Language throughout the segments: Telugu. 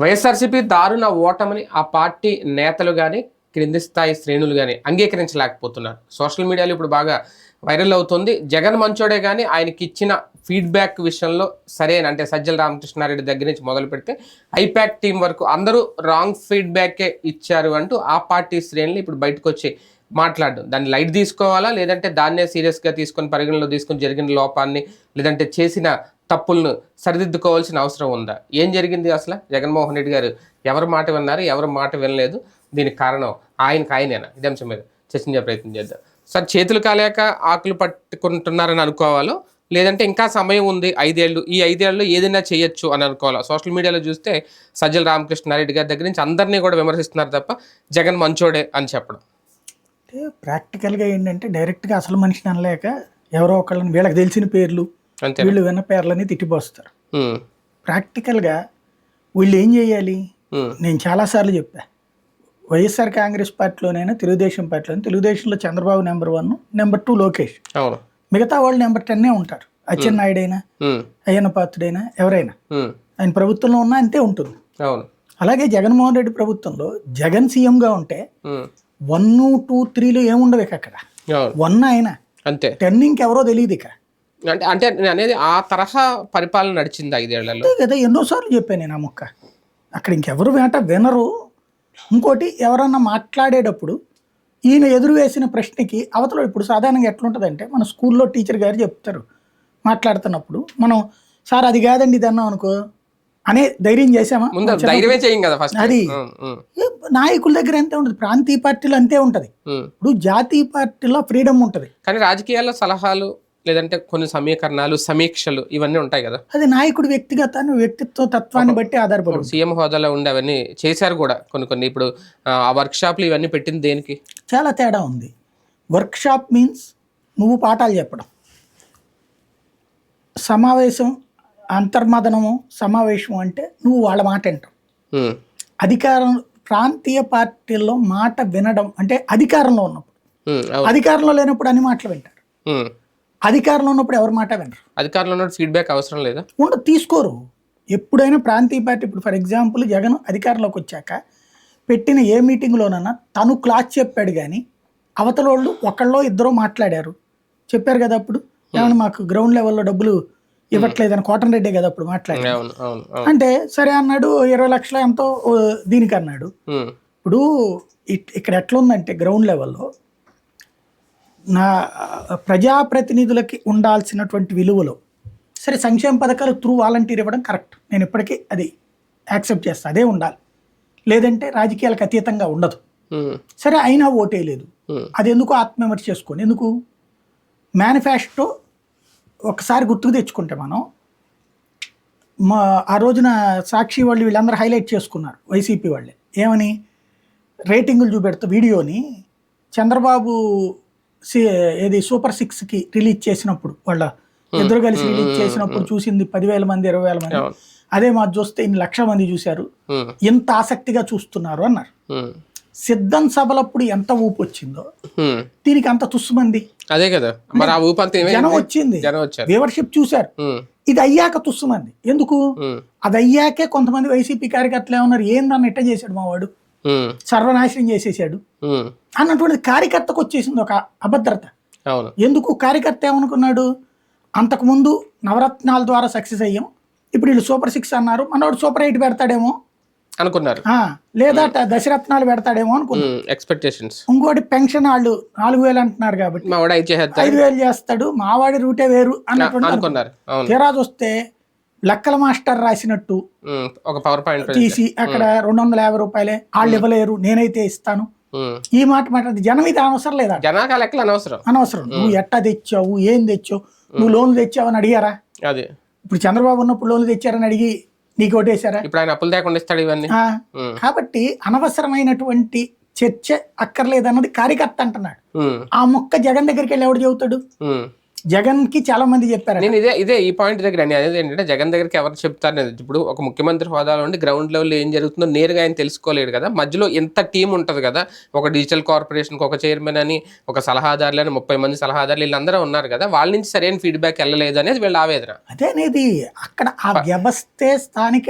వైఎస్ఆర్సీపీ దారుణ ఓటమిని ఆ పార్టీ నేతలు కానీ క్రింది స్థాయి శ్రేణులు కానీ అంగీకరించలేకపోతున్నారు. సోషల్ మీడియాలో ఇప్పుడు బాగా వైరల్ అవుతుంది. జగన్ మంచోడే కానీ ఆయనకి ఇచ్చిన ఫీడ్బ్యాక్ విషయంలో సరైన అంటే సజ్జల రామకృష్ణారెడ్డి దగ్గర నుంచి మొదలు పెడితే ఐప్యాక్ టీం వరకు అందరూ రాంగ్ ఫీడ్బ్యాకే ఇచ్చారు అంటూ ఆ పార్టీ శ్రేణులు ఇప్పుడు బయటకు వచ్చి మాట్లాడడం. దాన్ని లైట్ తీసుకోవాలా? లేదంటే దాన్నే సీరియస్గా తీసుకొని పరిగణలో తీసుకొని జరిగిన లోపాన్ని లేదంటే చేసిన తప్పులను సరిదిద్దుకోవాల్సిన అవసరం ఉందా? ఏం జరిగింది అసలు? జగన్మోహన్ రెడ్డి గారు ఎవరి మాట విన్నారు ఎవరి మాట వినలేదు? దీనికి కారణం ఆయనకు ఆయనేనా? ఇదే అంశం మీద చర్చించే ప్రయత్నం చేద్దాం. సార్ చేతులు కాలేక ఆకులు పట్టుకుంటున్నారని అనుకోవాలో? లేదంటే ఇంకా సమయం ఉంది ఐదేళ్ళు ఈ ఐదేళ్ళు ఏదైనా చేయొచ్చు అని అనుకోవాలా? సోషల్ మీడియాలో చూస్తే సజ్జల రామకృష్ణారెడ్డి గారి దగ్గర నుంచి అందరినీ కూడా విమర్శిస్తున్నారు తప్ప జగన్ మంచోడే అని చెప్పడం. అంటే ప్రాక్టికల్గా ఏంటంటే డైరెక్ట్గా అసలు మనిషిని అనలేక ఎవరో ఒకళ్ళని వీళ్ళకి తెలిసిన పేర్లు వీళ్ళు విన్న పేర్లని తిట్టిపోస్తారు. ప్రాక్టికల్గా వీళ్ళు ఏం చేయాలి? నేను చాలాసార్లు చెప్పా. వైఎస్ఆర్ కాంగ్రెస్ పార్టీలోనైనా తెలుగుదేశం పార్టీలో తెలుగుదేశంలో Chandrababu number one number two Lokesh. మిగతా వాళ్ళు నెంబర్ టెన్నే ఉంటారు. అచ్చెన్నాయుడు అయినా ఉమ్, అయ్యన్న పాత్రుడైనా ఎవరైనా. ఆయన ప్రభుత్వంలో ఉన్నా అంతే ఉంటుంది. అలాగే జగన్మోహన్ రెడ్డి ప్రభుత్వంలో జగన్ సీఎంగా ఉంటే వన్ టూ త్రీలు ఏముండవు ఇక అక్కడ. వన్ ఆయన అంతే. టెన్ ఇంకెవరో తెలియదు ఇక. అంటే అంటే నేను అనేది ఆ తరహా పరిపాలన నడిచింది ఐదేళ్ళలో? అంతే కదా ఎన్నోసార్లు చెప్పాను నేను ఆ మొక్క. అక్కడ ఇంకెవరు వెంట వినరు. ఇంకోటి ఎవరన్నా మాట్లాడేటప్పుడు ఈయన ఎదురు వేసిన ప్రశ్నకి అవతల ఇప్పుడు సాధారణంగా ఎట్లుంటుందంటే మన స్కూల్లో టీచర్ గారు చెప్తారు మాట్లాడుతున్నప్పుడు మనం సార్ అది కాదండి ఇది అన్నాం అనుకో అనే ధైర్యం చేసామా ముందు ధైర్యమే చేయం కదా ఫస్ట్. అది. నాయకుల దగ్గర అంతే ఉంటుంది ప్రాంతీయ పార్టీలు అంతే ఉంటుంది. ఇప్పుడు జాతీయ పార్టీలో ఫ్రీడమ్ ఉంటుంది. కానీ రాజకీయాల్లో సలహాలు లేదంటే కొన్ని సమీకరణాలు సమీక్షలు ఇవన్నీ ఉంటాయి కదా. అది నాయకుడి వ్యక్తిగతాన్ని వ్యక్తిత్వ తత్వాన్ని బట్టి ఆధారపడి. సీఎం హోదాలో ఉండి అవన్నీ చేశారు కూడా కొన్ని కొన్ని. ఇప్పుడు ఆ, వర్క్ షాప్లు ఇవన్నీ పెట్టింది దేనికి? చాలా తేడా ఉంది. వర్క్షాప్ మీన్స్ నువ్వు పాఠాలు చెప్పడం. సమావేశం అంతర్మదనము సమావేశం అంటే నువ్వు వాళ్ళ మాట వింటావు అధికారం ప్రాంతీయ పార్టీల్లో మాట వినడం అంటే అధికారంలో ఉన్నప్పుడు. అధికారంలో లేనప్పుడు అన్ని మాటలు వింటారు. అధికారంలో ఉన్నప్పుడు ఎవరి మాట వినరు. అధికారంలో ఉన్న ఫీడ్బ్యాక్ అవసరం లేదా? ఉండ తీసుకోరు. ఎప్పుడైనా ప్రాంతీయ పార్టీ ఇప్పుడు ఫర్ ఎగ్జాంపుల్ జగన్ అధికారంలోకి వచ్చాక పెట్టిన ఏ మీటింగ్లోనన్నా తను క్లాస్ చెప్పాడు కానీ అవతల వాళ్ళు ఒకళ్ళో ఇద్దరో మాట్లాడారు. చెప్పారు కదా అప్పుడు? ఏమన్నా మాకు గ్రౌండ్ లెవెల్లో డబ్బులు ఇవ్వట్లేదని కోటన్ రెడ్డి కదా అప్పుడు మాట్లాడారు అంటే సరే అన్నాడు ఇరవై లక్షల ఎంతో దీనికి అన్నాడు. ఇప్పుడు ఇక్కడ ఎట్లా ఉందంటే గ్రౌండ్ లెవెల్లో నా ప్రజాప్రతినిధులకి ఉండాల్సినటువంటి విలువలు. సరే సంక్షేమ పథకాలు త్రూ వాలంటీర్ ఇవ్వడం కరెక్ట్. నేను ఇప్పటికీ అది యాక్సెప్ట్ చేస్తాను అదే ఉండాలి. లేదంటే రాజకీయాలకు అతీతంగా ఉండదు. సరే అయినా ఓటేయలేదు. ఉమ్, అది ఎందుకు ఆత్మవిమర్శ చేసుకోండి ఎందుకు? మేనిఫెస్టో ఒకసారి గుర్తుకు తెచ్చుకుంటే మనం మా ఆ రోజున సాక్షి వాళ్ళు వీళ్ళందరూ హైలైట్ చేసుకున్నారు వైసీపీ వాళ్ళే. ఏమని? రేటింగులు చూపెడుతూ వీడియోని. చంద్రబాబు ఏది సూపర్ సిక్స్కి రిలీజ్ చేసినప్పుడు వాళ్ళ ఇద్దరు కలిసి రిలీజ్ చేసినప్పుడు చూసింది పదివేల మంది ఇరవై వేల మంది. అదే మాది చూస్తే ఇన్ని లక్షల మంది చూశారు. ఎంత ఆసక్తిగా చూస్తున్నారు అన్నారు. సిద్ధం సభలప్పుడు ఎంత ఊపు వచ్చిందో. దీనికి అంత తుస్సుమంది. అదే కదా. మరి ఆ ఊపంతా జనం వచ్చింది. వ్యూవర్షిప్ చూశారు. ఇది అయ్యాక తుస్సుమంది. ఎందుకు? అది అయ్యాకే కొంతమంది వైసీపీ కార్యకర్తలు ఏమన్నారు? ఏందన్న ఇట్ట చేశాడు మా వాడు? సర్వనాశనం చేసేసాడు. ఉమ్. అన్నటువంటిది కార్యకర్తకు వచ్చేసింది ఒక అభద్రత. ఎందుకు కార్యకర్త ఏమనుకున్నాడు? అంతకుముందు నవరత్నాల ద్వారా సక్సెస్ అయ్యాం. ఇప్పుడు వీళ్ళు సూపర్ సిక్స్ అన్నారు. మనోడు సూపర్ ఎయిట్ పెడతాడేమో. అనుకున్నారు. లేదా దశరత్నాలు పెడతాడేమో అనుకున్నాం ఎక్స్పెక్టేషన్స్ ఇంకోటి పెన్షన్ వాళ్ళు నాలుగు వేలు అంటున్నారు కాబట్టి ఐదు వేలు చేస్తాడు. మావాడి రూటే వేరు అన్నటువంటి అనుకున్నారు. తీరా చూస్తే లెక్కల మాస్టర్ రాసినట్టు ఒక పవర్ పాయింట్ తీసి అక్కడ రెండు వందల యాభై రూపాయలే వాళ్ళు ఇవ్వలేరు నేనైతే ఇస్తాను. ఈ మాట మాట్లాడి జనం ఇది అనవసరం లేదా? జనాక లెక్కలు అనవసరం. అనవసరం. నువ్వు ఎట్టా తెచ్చావు ఏం తెచ్చావు నువ్వు లోన్లు తెచ్చావని అడిగారా? అది. ఇప్పుడు చంద్రబాబు ఉన్నప్పుడు లోన్లు తెచ్చారని అడిగి నీకు ఓటేశారా ఇప్పుడు ఆయన అప్పులు లేకుండా ఇస్తాడు ఇవన్నీ. కాబట్టి అనవసరమైనటువంటి చర్చ అక్కర్లేదన్నది కార్యకర్త అంటున్నాడు. ఆ మొక్క జగన్ దగ్గరికి వెళ్ళి ఎవడు చెబుతాడు? ఉమ్, జగన్కి చాలా మంది చెప్పారు నేను ఇదే ఇదే ఈ పాయింట్ దగ్గర అనేది ఏంటంటే జగన్ దగ్గరికి ఎవరు చెప్తారు అనేది. ఇప్పుడు ఒక ముఖ్యమంత్రి హోదాలో ఉండి గ్రౌండ్ లెవెల్లో ఏం జరుగుతుందో నేరుగా ఆయన తెలుసుకోలేడు కదా. మధ్యలో ఎంత టీం ఉంటుంది కదా. ఒక డిజిటల్ కార్పొరేషన్కి ఒక చైర్మన్ అని ఒక సలహాదారులు అని ముప్పై మంది సలహాదారులు వీళ్ళందరూ ఉన్నారు కదా. వాళ్ళ నుంచి సరైన ఫీడ్బ్యాక్ వెళ్ళలేదు అనేది వీళ్ళ ఆవేదన. అదేనేది అక్కడ ఆ వ్యవస్థే స్థానిక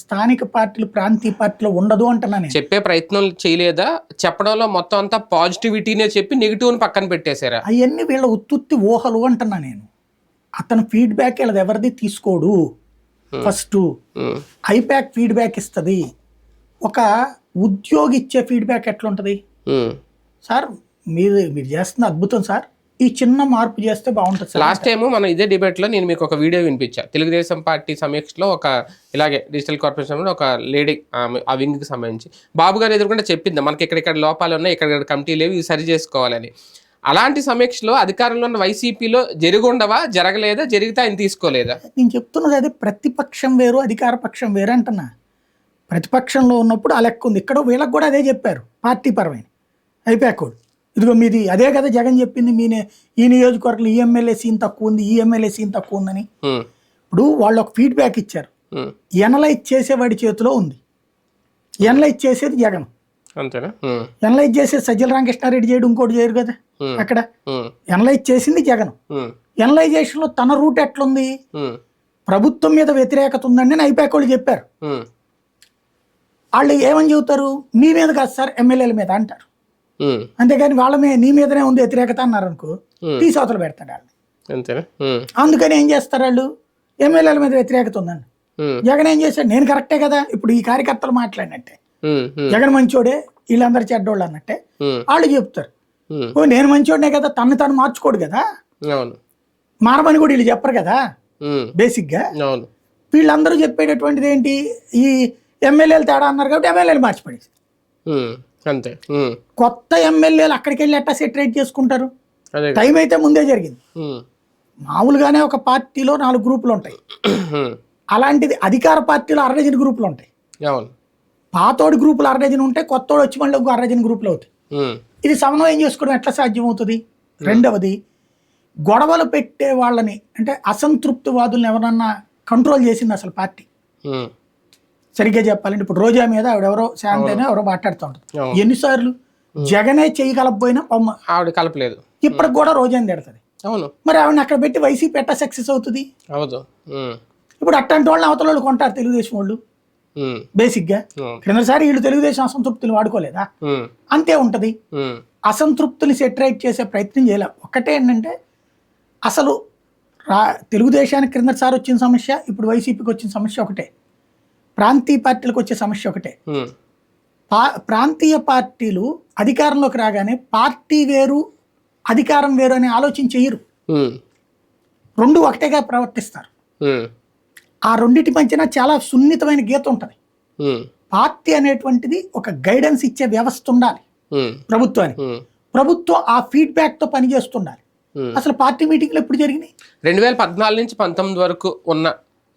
స్థానిక పార్టీలు ప్రాంతీయ పార్టీలు ఉండదు అంటున్నా నేను. చెప్పే ప్రయత్నం చేయలేదా? చెప్పడంలో మొత్తం అంతా పాజిటివిటీనే చెప్పి నెగిటివ్ని పక్కన పెట్టేశారా? అవన్నీ వీళ్ళ ఉత్తుత్తి ఊహలు అంటున్నా నేను. అతను ఫీడ్బ్యాక్ వీళ్ళది ఎవరిది తీసుకోడు. ఫస్ట్ ఉమ్, ఐప్యాక్ ఫీడ్బ్యాక్ ఇస్తుంది. ఒక ఉద్యోగి ఇచ్చే ఫీడ్బ్యాక్ ఎట్లుంటుంది? ఉమ్. సార్ మీరు మీరు చేస్తున్న అద్భుతం సార్. ఈ చిన్న మార్పు చేస్తే బాగుంటుంది లాస్ట్ టైం మనం ఇదే డిబేట్లో నేను మీకు ఒక వీడియో వినిపించా. తెలుగుదేశం పార్టీ సమీక్షలో ఒక ఇలాగే డిజిటల్ కార్పొరేషన్ ఒక లేడీ ఆ వింగ్కి సంబంధించి. బాబు గారు ఎదురుకుండా చెప్పింది. మనకి ఇక్కడ ఇక్కడ లోపాలు ఉన్నాయి ఇక్కడ ఇక్కడ కమిటీ లేవు ఇవి సరి చేసుకోవాలని. అలాంటి సమీక్షలో అధికారంలో ఉన్న వైసీపీలో జరుగుండవా? జరగలేదా? జరిగితే ఆయన తీసుకోలేదా? నేను చెప్తున్నది అదే ప్రతిపక్షం వేరు అధికార పక్షం వేరు అంటున్నా. ప్రతిపక్షంలో ఉన్నప్పుడు ఆ లెక్క ఉంది. ఇక్కడ వీళ్ళకి కూడా అదే చెప్పారు పార్టీ పరమైన. అయిపోయాక ఇదిగో మీది అదే కదా జగన్ చెప్పింది మీ ఈ నియోజకవర్గంలో ఈ ఎమ్మెల్యే సీన్ తక్కువ ఉంది ఈ ఎమ్మెల్యే సీన్ తక్కువ ఉందని. ఇప్పుడు వాళ్ళు ఒక ఫీడ్బ్యాక్ ఇచ్చారు. ఎనలైజ్ చేసేవాడి చేతిలో ఉంది. ఎనలైజ్ చేసేది జగన్. అంతేనా? ఎనలైజ్ చేసేది సజ్జల రామకృష్ణారెడ్డి చేయడం ఇంకోటి చేయరు కదా అక్కడ. ఎనలైజ్ చేసింది జగన్. ఉమ్, ఎనలైజేషన్లో తన రూట్ ఎట్లుంది? ప్రభుత్వం మీద వ్యతిరేకత ఉందండి అని అయిపోయాక వాళ్ళు చెప్పారు. వాళ్ళు ఏమని చెబుతారు? మీ మీద కాదు సార్ ఎమ్మెల్యేల మీద అంటారు. అంతేగాని వాళ్ళ మీద నీ మీదనే ఉంది వ్యతిరేకత అన్నారు అనుకో. తీసి అవతల పెడతాడు వాళ్ళు. అందుకని ఏం చేస్తారు వాళ్ళు? ఎమ్మెల్యేల మీద వ్యతిరేకత ఉందండి జగన్ ఏం చేశాడు? నేను కరెక్టే కదా ఇప్పుడు ఈ కార్యకర్తలు మాట్లాడినట్టే. జగన్ మంచోడే వీళ్ళందరూ చెడ్డోళ్ళు అన్నట్టే. వాళ్ళు చెప్తారు. ఓ నేను మంచోడనే కదా తను తను మార్చుకోడు కదా? మారమని కూడా వీళ్ళు చెప్పరు కదా? బేసిక్గా? అవును. వీళ్ళందరూ చెప్పేటటువంటిది ఏంటి? ఈ ఎమ్మెల్యేలు తేడా అన్నారు కాబట్టి ఎమ్మెల్యేలు మార్చిపడేసి. అంతే. కొత్త ఎమ్మెల్యేలు అక్కడికి వెళ్ళి ఎట్టా సెటరేట్ చేసుకుంటారు. టైం అయితే ముందే జరిగింది. మామూలుగానే ఒక పార్టీలో నాలుగు గ్రూపులు ఉంటాయి. అలాంటిది అధికార పార్టీలో అరడజన్ గ్రూపులు ఉంటాయి. పాతోడి గ్రూపులు అరడజన్ ఉంటాయి కొత్తోడు వచ్చి మళ్ళీ అరడజన్ గ్రూపులు అవుతాయి. ఇది సమన్వయం చేసుకోవడం ఎట్లా సాధ్యమవుతుంది? రెండవది గొడవలు పెట్టే వాళ్ళని అంటే అసంతృప్తివాదుల్ని ఎవరన్నా కంట్రోల్ చేసింది అసలు పార్టీ? సరిగ్గా చెప్పాలంటే ఇప్పుడు రోజా మీద ఆవిడెవరో శాంతైనా ఎవరో మాట్లాడుతూ ఉంటారు. ఎన్నిసార్లు? జగనే చేయగలకపోయినా ఆవిడ కలపలేదు. ఇప్పటికి కూడా రోజాని తిడుతుంది. అవును. మరి ఆవిడని అక్కడ పెట్టి వైసీపీ ఎట్టా సక్సెస్ అవుతుంది? ఇప్పుడు అట్లాంటి వాళ్ళని అవతల వాళ్ళు కొంటారు తెలుగుదేశం వాళ్ళు. బేసిక్గా అవును. క్రిందసారి వీళ్ళు తెలుగుదేశం అసంతృప్తిని వాడుకోలేదా? అంతే ఉంటుంది. అసంతృప్తిని సెటరేట్ చేసే ప్రయత్నం చేయాలి. ఒకటే ఏంటంటే అసలు రా తెలుగుదేశానికి క్రిందసారి వచ్చిన సమస్య ఇప్పుడు వైసీపీకి వచ్చిన సమస్య ఒకటే. ప్రాంతీయ పార్టీలకు వచ్చే సమస్య ఒకటే. ప్రాంతీయ పార్టీలు అధికారంలోకి రాగానే పార్టీ వేరు అధికారం వేరు అనే ఆలోచన చెయ్యరు ఉమ్, రెండు ఒకటేగా ప్రవర్తిస్తారు. ఆ రెండింటి మధ్యన చాలా సున్నితమైన గీత ఉంటుంది. పార్టీ అనేటువంటిది ఒక గైడెన్స్ ఇచ్చే వ్యవస్థ ఉండాలి ప్రభుత్వానికి. ప్రభుత్వం ఆ ఫీడ్బ్యాక్తో పనిచేస్తుండాలి. ఉమ్. అసలు పార్టీ మీటింగ్లు ఎప్పుడు జరిగినాయి? రెండు వేల పద్నాలుగు నుంచి పంతొమ్మిది వరకు ఉన్న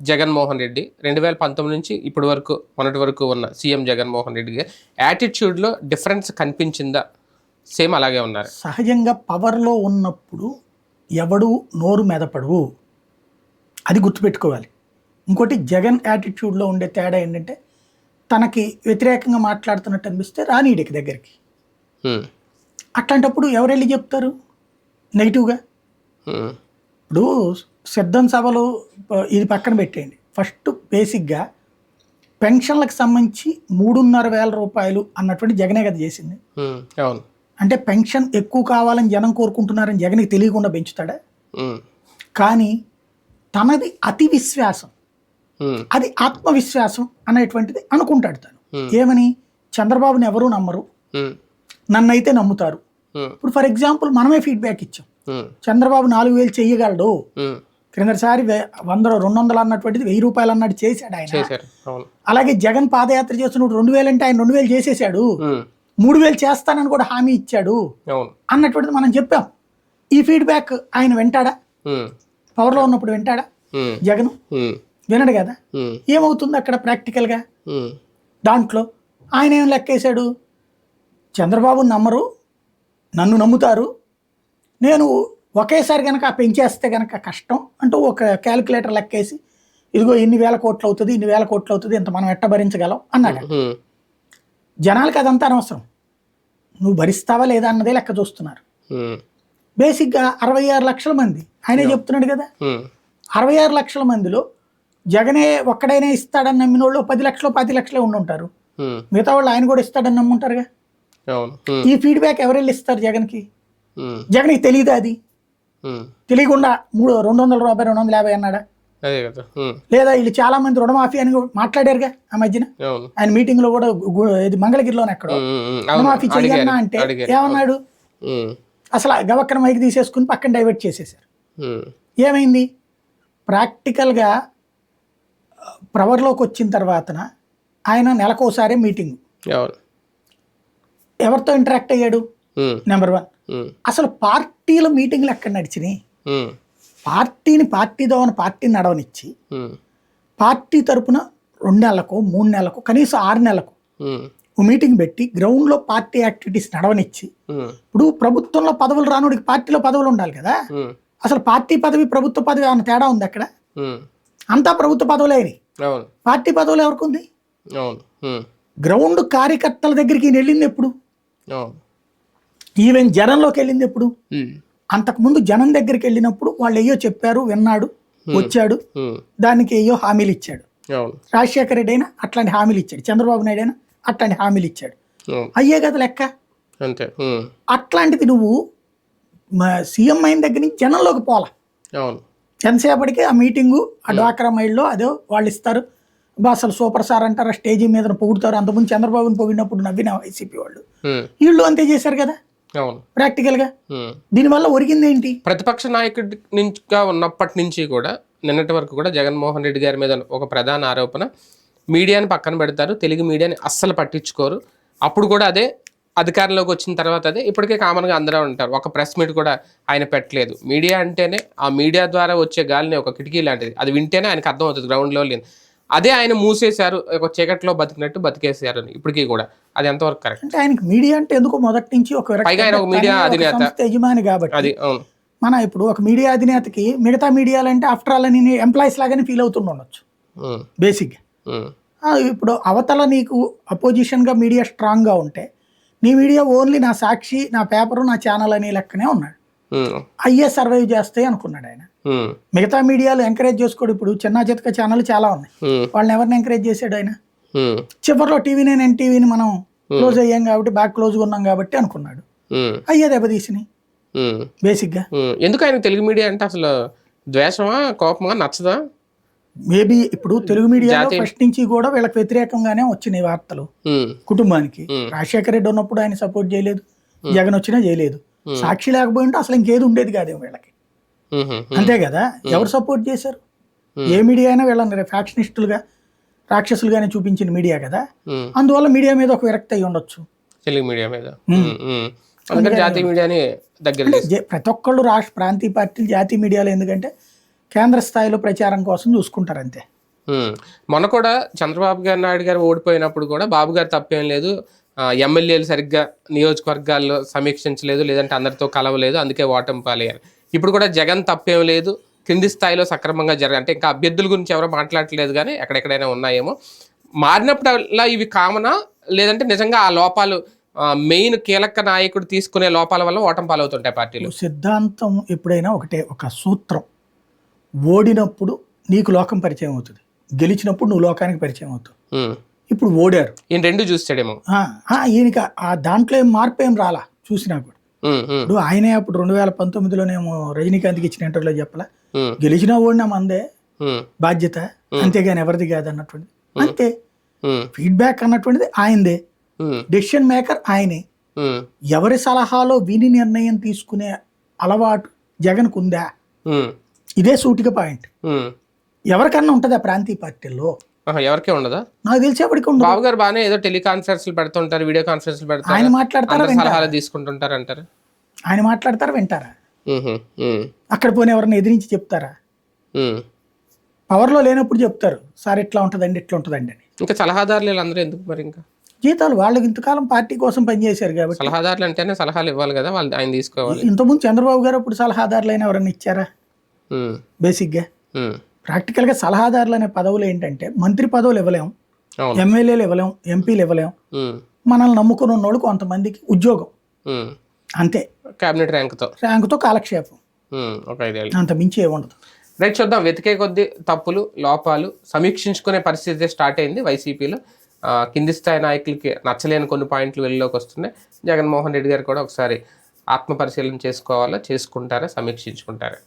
జగన్మోహన్ రెడ్డి రెండు వేల పంతొమ్మిది నుంచి ఇప్పటి వరకు మొన్నటి వరకు ఉన్న సీఎం జగన్మోహన్ రెడ్డి యాటిట్యూడ్లో డిఫరెన్స్ కనిపించిందా? సేమ్ అలాగే ఉన్నారు. సహజంగా పవర్లో ఉన్నప్పుడు ఎవడు నోరు మెదపడు? అది గుర్తుపెట్టుకోవాలి. ఇంకోటి జగన్ యాటిట్యూడ్లో ఉండే తేడా ఏంటంటే తనకి వ్యతిరేకంగా మాట్లాడుతున్నట్టు అనిపిస్తే రానీడికి దగ్గరికి. అట్లాంటప్పుడు ఎవరు వెళ్ళి చెప్తారు? నెగిటివ్గా? ఇప్పుడు సిద్ధం సభలు ఇది పక్కన పెట్టేయండి. ఫస్ట్ బేసిక్గా పెన్షన్లకు సంబంధించి మూడున్నర వేల రూపాయలు అన్నటువంటి జగనే కదా చేసింది. అంటే పెన్షన్ ఎక్కువ కావాలని జనం కోరుకుంటున్నారని జగన్కి తెలియకుండా పెంచుతాడా? కానీ తనది అతి విశ్వాసం. అది ఆత్మవిశ్వాసం అనేటువంటిది అనుకుంటాడు తను. ఏమని? చంద్రబాబుని ఎవరూ నమ్మరు. నన్నైతే నమ్ముతారు. ఇప్పుడు ఫర్ ఎగ్జాంపుల్ మనమే ఫీడ్బ్యాక్ ఇచ్చాం. చంద్రబాబు నాలుగు వేలు చెయ్యగలడు. క్రిందసారి వంద రెండు వందలు అన్నటువంటిది వెయ్యి రూపాయలు అన్నట్టు చేశాడు. ఆయన అలాగే జగన్ పాదయాత్ర చేస్తున్నప్పుడు రెండు వేలు అంటే ఆయన రెండు వేలు చేసేసాడు మూడు వేలు చేస్తానని కూడా హామీ ఇచ్చాడు. అన్నటువంటిది మనం చెప్పాం. ఈ ఫీడ్బ్యాక్ ఆయన వింటాడా? ఉమ్, పవర్లో ఉన్నప్పుడు వింటాడా? జగన్? వినడు కదా? ఏమవుతుంది అక్కడ ప్రాక్టికల్గా? దాంట్లో ఆయన ఏం లెక్కేశాడు చంద్రబాబు నమ్మరు నన్ను నమ్ముతారు నేను ఒకేసారి కనుక పెంచేస్తే కనుక కష్టం అంటూ ఒక క్యాలిక్యులేటర్ లెక్కేసి ఇదిగో ఇన్ని వేల కోట్లు అవుతుంది ఇన్ని వేల కోట్లు అవుతుంది ఇంత మనం ఎట్ట భరించగలం అన్నాడు జనాలకి అదంతా అనవసరం. నువ్వు భరిస్తావా లేదా అన్నదే లెక్క చూస్తున్నారు. బేసిక్గా అరవై ఆరు లక్షల మంది. ఆయనే చెప్తున్నాడు కదా? అరవై ఆరు లక్షల మందిలో జగనే ఒక్కడైనా ఇస్తాడని నమ్మిన వాళ్ళు పది లక్షలు పది లక్షలే ఉండి ఉంటారు ఉమ్, మిగతా వాళ్ళు ఆయన కూడా ఇస్తాడని నమ్ముంటారుగా? ఈ ఫీడ్బ్యాక్ ఎవరు వెళ్ళి ఇస్తారు జగన్కి? జగన్కి తెలియదా అది? తెలియకుండా మూడు రెండు వందల రూపాయలు రెండు వందల యాభై అన్నాడా? లేదా వీళ్ళు చాలా మంది రుణమాఫీ అని మాట్లాడారుగా ఆ మధ్యన? ఆయన మీటింగ్లో కూడా ఇది మంగళగిరిలోనే ఎక్కడో? రుణమాఫీ అడిగారు. అంటే ఏమన్నాడు? అసలు గవక్కన మైకి తీసేసుకుని పక్కన డైవర్ట్ చేసేసారు ఏమైంది? ప్రాక్టికల్గా ప్రవర్లోకి వచ్చిన తర్వాతన ఆయన నెలకోసారి మీటింగ్. ఎవరితో ఇంటరాక్ట్ అయ్యాడు? నెంబర్ వన్ అసలు పార్టీల మీటింగ్లు ఎక్కడ నడిచినాయి? పార్టీని పార్టీ దోవన పార్టీని నడవనిచ్చి పార్టీ తరపున రెండు నెలలకు మూడు నెలలకు కనీసం ఆరు నెలలకు మీటింగ్ పెట్టి గ్రౌండ్లో పార్టీ యాక్టివిటీస్ నడవనిచ్చి ఇప్పుడు ప్రభుత్వంలో పదవులు రానుడికి పార్టీలో పదవులు ఉండాలి కదా? అసలు పార్టీ పదవి ప్రభుత్వ పదవి ఏమైనా తేడా ఉంది అక్కడ? అంతా ప్రభుత్వ పదవులే అయినాయి అవును. పార్టీ పదవులు ఎవరికి ఉంది గ్రౌండ్ కార్యకర్తల దగ్గరికి ఈయన వెళ్ళింది ఎప్పుడు? ఈవెన్ జనంలోకి వెళ్ళింది ఎప్పుడు? అంతకుముందు జనం దగ్గరికి వెళ్ళినప్పుడు వాళ్ళు అయ్యో చెప్పారు విన్నాడు వచ్చాడు దానికి అయ్యో హామీలు ఇచ్చాడు రాజశేఖర రెడ్డి అయినా అట్లాంటి హామీలు ఇచ్చాడు చంద్రబాబు నాయుడు అయినా అట్లాంటి హామీలు ఇచ్చాడు అయ్యే కదా లెక్క? అంతే. అట్లాంటిది నువ్వు సీఎం అయిన దగ్గర నుంచి జనంలోకి పోలా ఎంతసేపటికి ఆ మీటింగు ఆ డ్వాక్రా మైల్లో అదే వాళ్ళు ఇస్తారు. బా అసలు సూపర్ సార్ అంటారు ఆ స్టేజీ మీద పొగుడుతారు. అంతకుముందు చంద్రబాబుని పొగిడినప్పుడు నవ్విన వైసీపీ వాళ్ళు. ఉమ్, వీళ్ళు అంతే చేశారు కదా? అవును. ప్రాక్టికల్గా? ఉమ్. దీనివల్ల ఒరిగింది ఏంటి? ప్రతిపక్ష నాయకుడి నుంచిగా ఉన్నప్పటి నుంచి కూడా నిన్నటి వరకు కూడా జగన్మోహన్ రెడ్డి గారి మీద ఒక ప్రధాన ఆరోపణ మీడియాని పక్కన పెడతారు తెలుగు మీడియాని అస్సలు పట్టించుకోరు. అప్పుడు కూడా అదే అధికారంలోకి వచ్చిన తర్వాత అదే ఇప్పటికే కామన్గా అందరూ ఉంటారు. ఒక ప్రెస్ మీట్ కూడా ఆయన పెట్టలేదు. మీడియా అంటేనే ఆ మీడియా ద్వారా వచ్చే గాలిని ఒక కిటికీ లాంటిది. అది వింటేనే ఆయనకు అర్థం అవుతుంది గ్రౌండ్లో లేదు అదే ఆయన మూసేశారు ఒక చీకట్లో బతికినట్టు బతికేశారు అని ఇప్పటికీ కూడా. అది ఎంతవరకు కరెక్ట్? అంటే ఆయనకి మీడియా అంటే ఎందుకు మొదటి నుంచి ఒక పైగా ఆయన ఒక అంటే మీడియా అధినేత. యజమాని కాబట్టి అది అవును. మన ఇప్పుడు ఒక మీడియా అధినేతకి మిగతా మీడియాలంటే ఆఫ్టర్ ఆల్ అని ఎంప్లాయీస్ లాగానే ఫీల్ అవుతుండ ఉండొచ్చు. ఉమ్, బేసిక్గా ఇప్పుడు అవతల నీకు అపోజిషన్గా మీడియా స్ట్రాంగ్గా ఉంటే నీ మీడియా ఓన్లీ నా సాక్షి నా పేపరు నా ఛానల్ అనే లెక్కనే ఉన్నాడు. అయ్యే సర్వైవ్ చేస్తాయి అనుకున్నాడు ఆయన. మిగతా మీడియాలు ఎంకరేజ్ చేసుకోడు. ఇప్పుడు చిన్న చితక ఛానల్ చాలా ఉన్నాయి. వాళ్ళని ఎవరిని ఎంకరేజ్ చేశాడు ఆయన? చివరిలో టీవీ నేను ఎన్టీవీని మనం క్లోజ్ అయ్యాం కాబట్టి బాగా క్లోజ్గా ఉన్నాం కాబట్టి అనుకున్నాడు. అయ్యే దెబ్బతీసినాయి ఉమ్, బేసిక్గా ఉమ్. ఎందుకు ఆయన తెలుగు మీడియా అంటే అసలు ద్వేషమా కోపమా? నచ్చదా? మేబీ ఇప్పుడు తెలుగు మీడియాలో జాతీయ- ఫస్ట్ నుంచి కూడా వీళ్ళకి వ్యతిరేకంగానే వచ్చినాయి వార్తలు. కుటుంబానికి. రాజశేఖర రెడ్డి ఉన్నప్పుడు ఆయన సపోర్ట్ చేయలేదు. జగన్ వచ్చినా చేయలేదు. సాక్షి లేకపోయింటే అసలు ఇంకేది ఉండేది కాదేమో వీళ్ళకి. అంతే కదా? ఎవరు సపోర్ట్ చేశారు. ఏ మీడియా అయినా వీళ్ళని ఫ్యాక్షనిస్టులుగా రాక్షసులుగానే చూపించిన మీడియా కదా. అందువల్ల మీడియా మీద ఒక విరక్తి అయి ఉండొచ్చు. తెలుగు మీడియా మీద. జాతీయ మీడియాని దగ్గర ప్రతి ఒక్కళ్ళు రాష్ట్ర ప్రాంతీయ పార్టీలు జాతీయ మీడియాలో ఎందుకంటే కేంద్ర స్థాయిలో ప్రచారం కోసం చూసుకుంటారు అంతే. మొన్న కూడా చంద్రబాబు గారు నాయుడు గారు ఓడిపోయినప్పుడు కూడా బాబు గారు తప్పేం లేదు. ఎమ్మెల్యేలు సరిగ్గా నియోజకవర్గాల్లో సమీక్షించలేదు లేదంటే అందరితో కలవలేదు అందుకే ఓటమి పాలయ్యారు ఇప్పుడు కూడా జగన్ తప్పేం లేదు. కింది స్థాయిలో సక్రమంగా జరగ అంటే ఇంకా అభ్యర్థుల గురించి ఎవరో మాట్లాడట్లేదు కానీ ఎక్కడెక్కడైనా ఉన్నాయేమో. మారినప్పుడల్లా ఇవి కామనా? లేదంటే నిజంగా ఆ లోపాలు మెయిన్ కీలక నాయకుడు తీసుకునే లోపాల వల్ల ఓటమి పాలవుతుంటాయి పార్టీలు? సిద్ధాంతం ఎప్పుడైనా ఒకటే ఒక సూత్రం. ఓడినప్పుడు నీకు లోకం పరిచయం అవుతుంది. గెలిచినప్పుడు నువ్వు లోకానికి పరిచయం అవుతావు. ఇప్పుడు ఓడారు. ఈయన రెండు చూస్తాడేమో. ఈయనకి ఆ దాంట్లో ఏం మార్పు ఏం రాలా? చూసినా కూడా. ఇప్పుడు ఆయనే అప్పుడు రెండు వేల పంతొమ్మిదిలోనేమో రజనీకాంత్కి ఇచ్చిన ఇంటర్వ్యూలో చెప్పలా? గెలిచినా ఓడినా మందే. బాధ్యత. అంతేగాని ఎవరిది కాదు అన్నటువంటిది అంతే. ఫీడ్బ్యాక్ అన్నటువంటిది ఆయనదే. డెసిషన్ మేకర్ ఆయనే. ఎవరి సలహాలో విని నిర్ణయం తీసుకునే అలవాటు జగన్కు ఉందా ఉమ్, ఇదే సూటిక పాయింట్. ఎవరికన్నా ఉంటుందా ప్రాంతీయ పార్టీల్లో? ఆహా, ఎవరికే ఉండదా? నాకు తెలిసేప్పటికి ఉండదు. బాబు గారు బాగానే ఏదో టెలికాన్ఫరెన్స్లు పెడుతుంటారు వీడియో కాన్ఫరెన్స్లు ఆయన పెడతారు మాట్లాడతారా అందరు వింటారా? సలహాలు తీసుకుంటుంటారు అంటారు? ఆయన మాట్లాడతారా వింటారా? అక్కడ పోనీ ఎవరిని ఎదిరించి చెప్తారా. పవర్లో లేనప్పుడు చెప్తారు. సార్ ఇట్లా ఉంటుందండి ఇట్లా ఉంటుందండి అని. ఇంకా సలహాదారులు వీళ్ళందరూ ఎందుకు మరి ఇంకా? జీతాలు వాళ్ళకి ఇంతకాలం పార్టీ కోసం పనిచేశారు కాబట్టి. సలహాదారులు అంటేనే సలహాలు ఇవ్వాలి కదా వాళ్ళు ఆయన తీసుకోవాలి. ఇంతకుముందు చంద్రబాబు గారు ఇప్పుడు సలహాదారులైన ఎవరైనా ఇచ్చారా? బేసిక్గా. ప్రాక్టికల్గా సలహాదారులు అనే పదవులు ఏంటంటే మంత్రి పదవులు ఇవ్వలేం అవును. ఎమ్మెల్యేలు ఇవ్వలేం ఎంపీలు ఇవ్వలేం. మనల్ని నమ్ముకుని ఉన్నోళ్ళు కొంతమందికి ఉద్యోగం. అంతే. క్యాబినెట్ ర్యాంక్తో. ర్యాంకుతో కాలక్షేపం. అంత మించి ఏముండదు రైట్ చూద్దాం. వెతికే కొద్దీ తప్పులు లోపాలు సమీక్షించుకునే పరిస్థితి స్టార్ట్ అయింది వైసీపీలో. కింది స్థాయి నాయకులకి నచ్చలేని కొన్ని పాయింట్లు వెలుగులోకి వస్తున్నాయి. జగన్మోహన్ రెడ్డి గారు కూడా ఒకసారి ఆత్మ పరిశీలన చేసుకోవాలా చేసుకుంటారా సమీక్షించుకుంటారా?